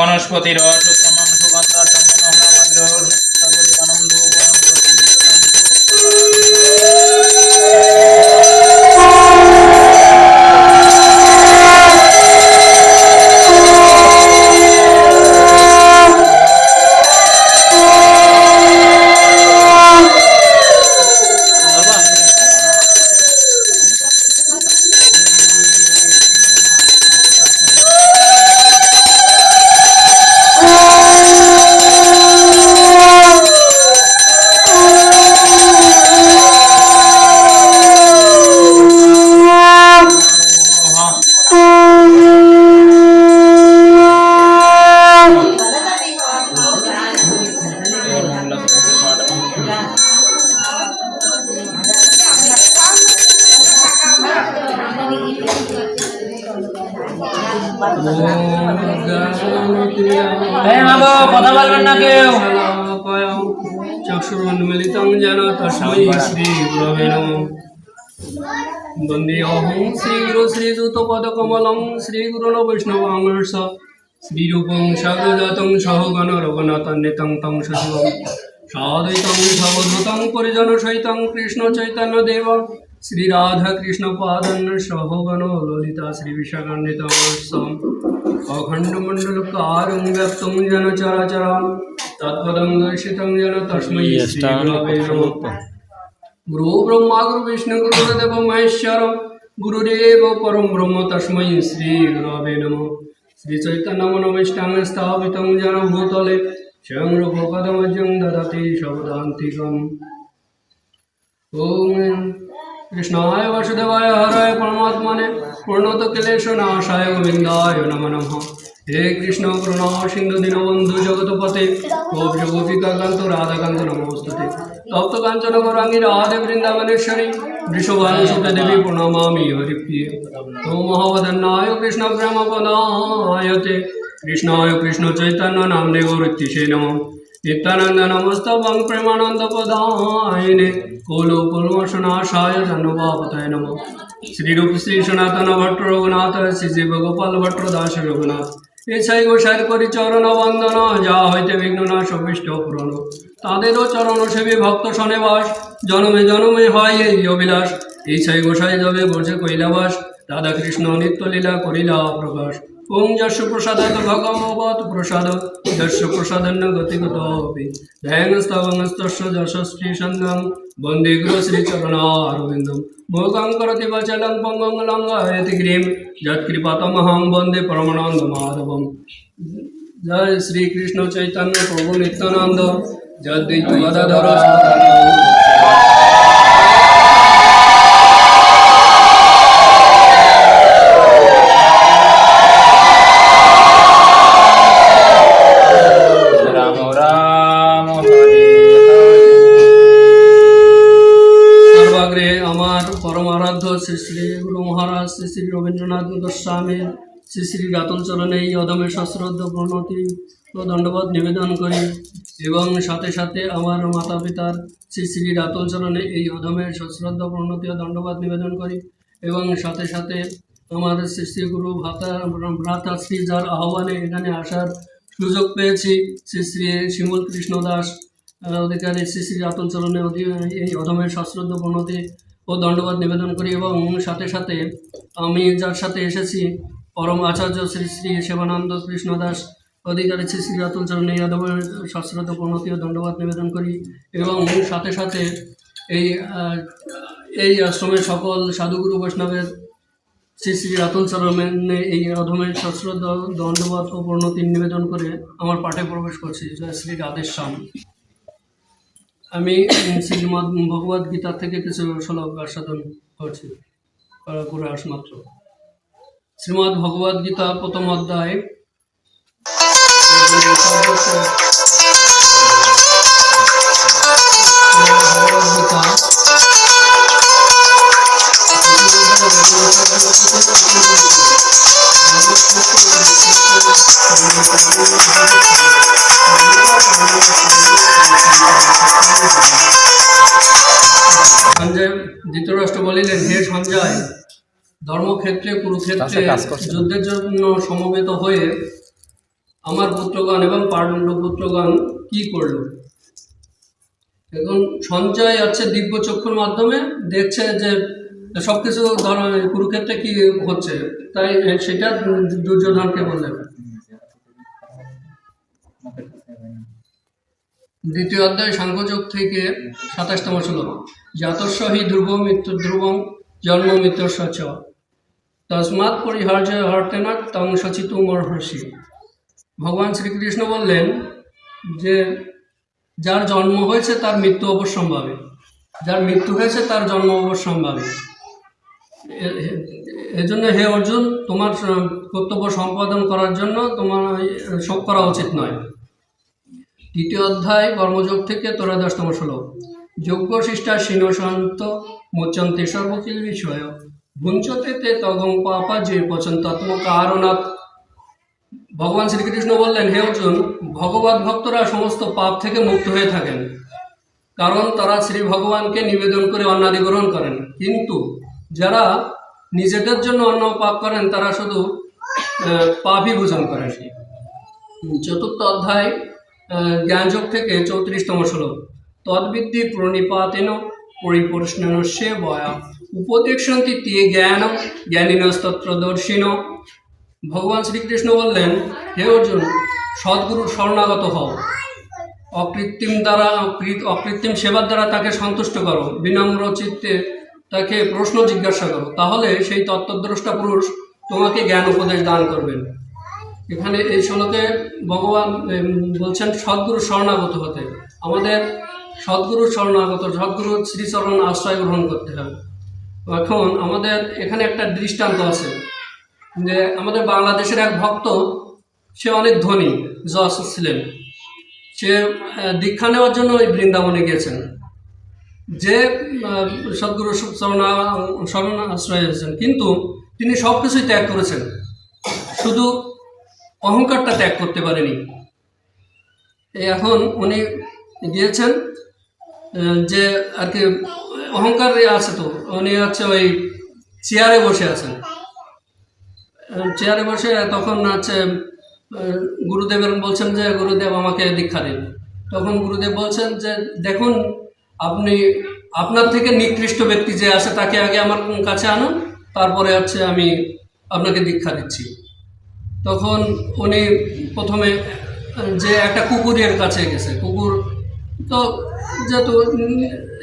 বনস্পতির সুত্রমম কথা বলবেন না কেউ। চক্ষুর্মন্ডমিলিতং যেন তস্মৈ শ্রী বৈষ্ণবাংশ শ্রীরূপং সগজাতং সহগণ রঘুনাথন্বিতং তং সচিবং সাধিতং সবদ্ভুতং পরিজন সহিতং কৃষ্ণ চৈতন্য দেব। শ্রী রাধা কৃষ্ণ পাদন সহগণ ললিতা শ্রী বিশাখান্বিত অখণ্ড মণ্ডল কারং ব্যক্তং যেন চরাচরম। তৎপদং দর্শিতং যেন তস্মৈ শ্রীগুরবে নমঃ। গুরু ব্রহ্মা গুরু বিষ্ণু গুরুদেব মহেশ্বর গুরুদেব পরম ব্রহ্ম তস্মৈ শ্রীগুরবে নমঃ। শ্রীচৈতন্য মনোবিষ্টাং স্থাপিতং যেন ভূতলে। স্বয়ং রূপকদমজং দদতি শব্দান্তিকম ওম কৃষ্ণায় বাসুদেবায় হরায় পরমাত্মনে পূর্ণত ক্লেশ নাশায় গোবিন্দায় নম নমঃ হে কৃষ্ণ করুণা সিন্ধু দীনবন্ধু জগৎপতে গোপী গোপিকা কান্ত রাধাকান্ত নমস্তুতে তপ্ত কাঞ্চন গৌরাঙ্গী রাধে বৃন্দাবনেশ্বরী কৃষ্ণায় কৃষ্ণ চৈতন্য নামনে গৌরীতিষে নম। নিত্যানন্দ নমস্তবং প্রেমানন্দ পদায়নে কোলো কুলমশনাশায় ধন্যবাপতায় নম। শ্রীরূপ শ্রী সনাতন ভট্ট রঘুনাথ, শ্রী জীব গোপাল ভট্ট দাস রঘুনাথ। এছাই গোসাইর করি চরণ বন্দন, যা হইতে বিঘ্ন না সবিষ্ট পূরণ। তাদেরও চরণ সেবী ভক্ত শনেবাস জনমে জনমে হয় এই অবিলাস এই ছাই গোসাই যাবে বসে কৈলাবাস, রাধা কৃষ্ণ নিত্য লীলা করিলা প্রকাশ। ওম যশ প্রসাদাত ভগবত প্রসাদ, যশ প্রসাদন্ন গতিগত অপি ধ্যানস্তবংস্তস্য যশস্বী সঙ্গম বন্দে গুরু শ্রীচরণারবিন্দম মোগং করতি বচলং পঙ্গং লঙ্ঘয়তি গ্রীম যৎকৃপাতমহং বন্দে পরমানন্দ মাধবম। জয় শ্রীকৃষ্ণ চৈতন্য প্রভু নিত্যানন্দ। যদ্বৈত গদাধর শ্রী রবীন্দ্রনাথ গোস্বামী শ্রী শ্রী রাতুল চরণে এই অদমে সশ্রদ্ধ প্রণতি ও দণ্ডবোধ নিবেদন করি এবং সাথে সাথে আমার মাতা পিতার শ্রী শ্রী রাতুল চরণে এই অধমের সশ্রদ্ধ প্রণতি ও দণ্ডবাদ নিবেদন করি এবং সাথে সাথে আমার শ্রী শ্রী গুরু ভাতা ভ্রাতা শ্রী যার আহ্বানে এখানে আসার সুযোগ পেয়েছি, শ্রী শ্রী শিমুল কৃষ্ণ দাস অধিকারী শ্রী শ্রী রাতুল চরণে এই অধমের সশ্রদ্ধ প্রণতি ও দণ্ডবাদ নিবেদন করি এবং সাথে সাথে আমি যার সাথে এসেছি, পরম আচার্য শ্রী শ্রী সেবানন্দ কৃষ্ণ দাস, অধিকারী শ্রী শ্রী রাতুল চরণে অধমের সশ্রদ্ধ প্রণতি ও দণ্ডবাদ নিবেদন করি এবং সাথে সাথে এই এই আশ্রমের সকল সাধুগুরু বৈষ্ণবের শ্রী শ্রী রাতুল চরণে এই অধমের সশ্রদ্ধ দণ্ডবাদ ও প্রণতি নিবেদন করে আমার পাঠে প্রবেশ করছি। জয় শ্রী রাধেশ্যাম। আমি শ্রীমদ ভগবদ গীতা থেকে কিছু শ্লোক আস্বাদন করছি। করা করে আস মাত্র। শ্রীমদ ভগবদ গীতা প্রথম অধ্যায়। ভগবদ গীতা ধর্মক্ষেত্রে কুরুক্ষেত্রে যুদ্ধের জন্য সমবেত হয়ে আমার পুত্রগণ এবং পাণ্ডব পুত্রগণ কি করল? এখন সঞ্জয় আছে দিব্য চক্ষুর মাধ্যমে দেখছে যে সবকিছু ধর কুরুক্ষেত্রে কি হচ্ছে তাই সেটা দুর্যোধনকে বললেন দ্বিতীয় অধ্যায় সাংখ্যযোগ থেকে সাতাশতম শ্লোক। জাতস্য হি ধ্রুব মৃত্যু ধ্রুবম জন্ম মৃত্যুস্য চ। তসমাৎ পরিহার্য হর্তেনা তং সচিতু ভগবান শ্রীকৃষ্ণ বললেন যে, যার জন্ম হয়েছে তার মৃত্যু অবশ্যম্ভাবী। যার মৃত্যু হয়েছে তার জন্ম অবশ্যম্ভাবী। এজন্য হে অর্জুন, তোমার কর্তব্য সম্পাদন করার জন্য তোমার শোক করা উচিত নয়। দ্বিতীয় অধ্যায়, কর্মযোগ থেকে ত্রয়োদশতম শ্লোক। যোগ্য শিষ্টা শীনশান্ত মোচন্তে সর্বকিল বিষয়। ভুঞ্চতে তে তগং পাপা যে পচন্তাত্ম কারণাৎ। ভগবান শ্রীকৃষ্ণ বললেন, হে অর্জুন, ভগবত ভক্তরা সমস্ত পাপ থেকে মুক্ত হয়ে থাকেন। কারণ তারা শ্রী ভগবানকে নিবেদন করে অন্নাদি গ্রহণ করেন। কিন্তু যারা নিজেদের জন্য অন্ন পাপ করেন, তারা শুধু পাপই ভোজন করেন চতুর্থ অধ্যায় জ্ঞানযোগ থেকে চৌত্রিশতম শ্লোক। তদ্বিদ্যি প্রণিপাতেন পরিপর্শন সে বয়া। উপদেশন্তি তে জ্ঞানম জ্ঞানীনস্তত্রদর্শিন। ভগবান শ্রীকৃষ্ণ বললেন, হে অর্জুন, সদ্গুরুর শরণাগত হও। অকৃত্রিম দ্বারা, অকৃ- অকৃত্রিম সেবার দ্বারা তাকে সন্তুষ্ট করো। বিনম্র চিত্তে তাকে প্রশ্ন জিজ্ঞাসা করো। তাহলে সেই তত্ত্বদ্রষ্টা পুরুষ তোমাকে জ্ঞান উপদেশ দান করবেন। এখানে এই শ্লোকে ভগবান বলছেন সদ্গুরু শরণাগত হতে। আমাদের সদ্গুরু শরণাগত সদ্গুরু শ্রীচরণ আশ্রয় গ্রহণ করতে হবে। এখন আমাদের এখানে একটা দৃষ্টান্ত আছে যে আমাদের বাংলাদেশের এক ভক্ত, সে অনেক ধনী যশ ছিলেন। সে দীক্ষা নেওয়ার জন্য ওই বৃন্দাবনে গিয়েছেন। যে সদ্গুরু শরণা শরণ আশ্রয় হয়েছেন কিন্তু তিনি সব কিছুই ত্যাগ করেছেন। শুধু অহংকারটা ত্যাগ করতে পারেনি। এখন উনি গিয়েছেন যে আর কি অহংকার আছে তো উনি হচ্ছে ওই চেয়ারে বসে আছেন চেয়ারে বসে তখন আহ, গুরুদেবের বলছেন যে গুরুদেব আমাকে দীক্ষা দিন। তখন গুরুদেব বলছেন যে দেখুন আপনি আপনার থেকে নিকৃষ্ট ব্যক্তি যে আছে তাকে আগে আমার কাছে আনুন তারপরে হচ্ছে আমি আপনাকে দীক্ষা দিচ্ছি। তখন উনি প্রথমে যে একটা কুকুরের কাছে গেছে কুকুর তো যেহেতু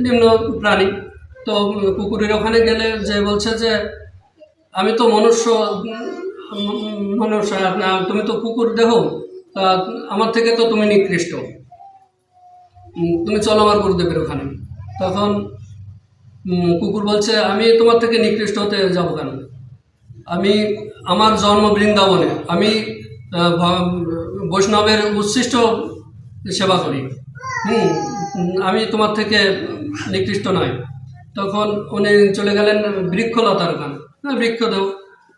নিম্ন প্রাণী, তো কুকুরের ওখানে গেলে যে বলছে যে আমি তো মনুষ্য মনুষ্য আপনা- তুমি তো কুকুর দেহ, তা আমার থেকে তো তুমি নিকৃষ্ট। তুমি চলো আমার গুরুদেবের ওখানে। তখন কুকুর বলছে, আমি তোমার থেকে নিকৃষ্ট হতে যাব কেন? আমি আমার জন্ম বৃন্দাবনে, আমি বৈষ্ণবের উচ্ছিষ্ট সেবা করি। হুম, আমি তোমার থেকে নিকৃষ্ট নয় তখন উনি চলে গেলেন বৃক্ষলতার ওখানে। হ্যাঁ বৃক্ষ দেও।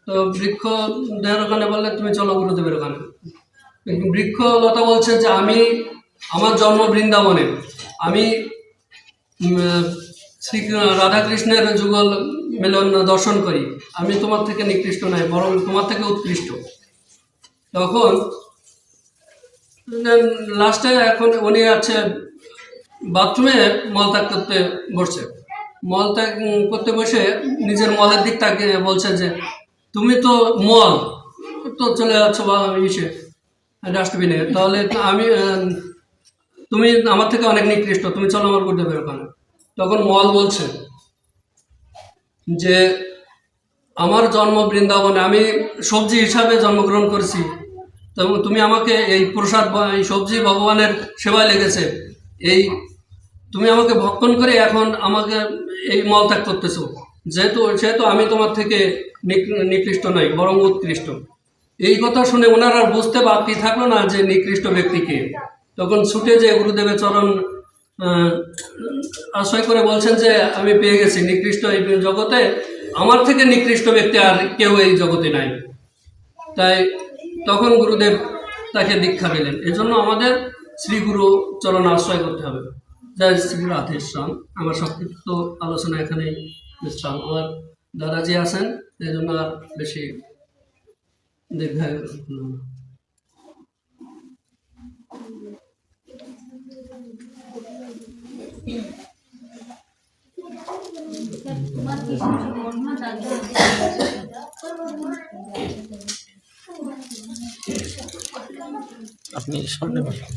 তো বৃক্ষ দেওয়ার ওখানে বললে তুমি চলো গুরুদেবের ওখানে। বৃক্ষলতা বলছে যে, আমি আমার জন্ম বৃন্দাবনে। আমি শ্রী রাধাকৃষ্ণের যুগল মিলন দর্শন করি। আমি তোমার থেকে নিকৃষ্ট নয় বরং তোমার থেকে উৎকৃষ্ট। তখন লাস্টে এখন উনি আছে বাথরুমে মলত্যাগ করতে বসছে। মলত্যাগ করতে বসে নিজের মলের দিক তাকে বলছে যে, তুমি তো মল তো চলে যাচ্ছ বা ইসে ডাস্টবিনে তাহলে আমি, তুমি আমার থেকে অনেক নিকৃষ্ট, তুমি চলো আমার গুরুদেবের ওখানে। তখন মল বলছে যে, আমার জন্ম বৃন্দাবনে আমি সবজি হিসাবে জন্মগ্রহণ করেছি। তুমি আমাকে এই প্রসাদ বা এই সবজি ভগবানের সেবায় লেগেছে। এই তুমি আমাকে ভক্ষণ করে এখন আমাকে এই মল ত্যাগ করতেছো। যেহেতু, সেহেতু আমি তোমার থেকে নিক- নিকৃষ্ট নই, বরং উৎকৃষ্ট। এই কথা শুনে ওনারা বুঝতে বাকি থাকল না যে নিকৃষ্ট ব্যক্তিকে তখন ছুটে যে গুরুদেবের চরণ আশ্রয় করে বলছেন যে, আমি পেয়ে গেছি নিকৃষ্ট এই জগতে। আমার থেকে নিকৃষ্ট ব্যক্তি আর কেউ এই জগতে নাই। তাই তখন গুরুদেব তাকে দীক্ষা দিলেন। এজন্য আমাদের শ্রীগুরু চরণ আশ্রয় করতে হবে। জয় শ্রী রাধেশ্যাম আমার সংক্ষিপ্ত আলোচনা এখানেই বিশ্রাম। আমার দাদাজি আছেন এই জন্য আর বেশি দীর্ঘায় তোমার কিছু আপনি সামনে বসুন।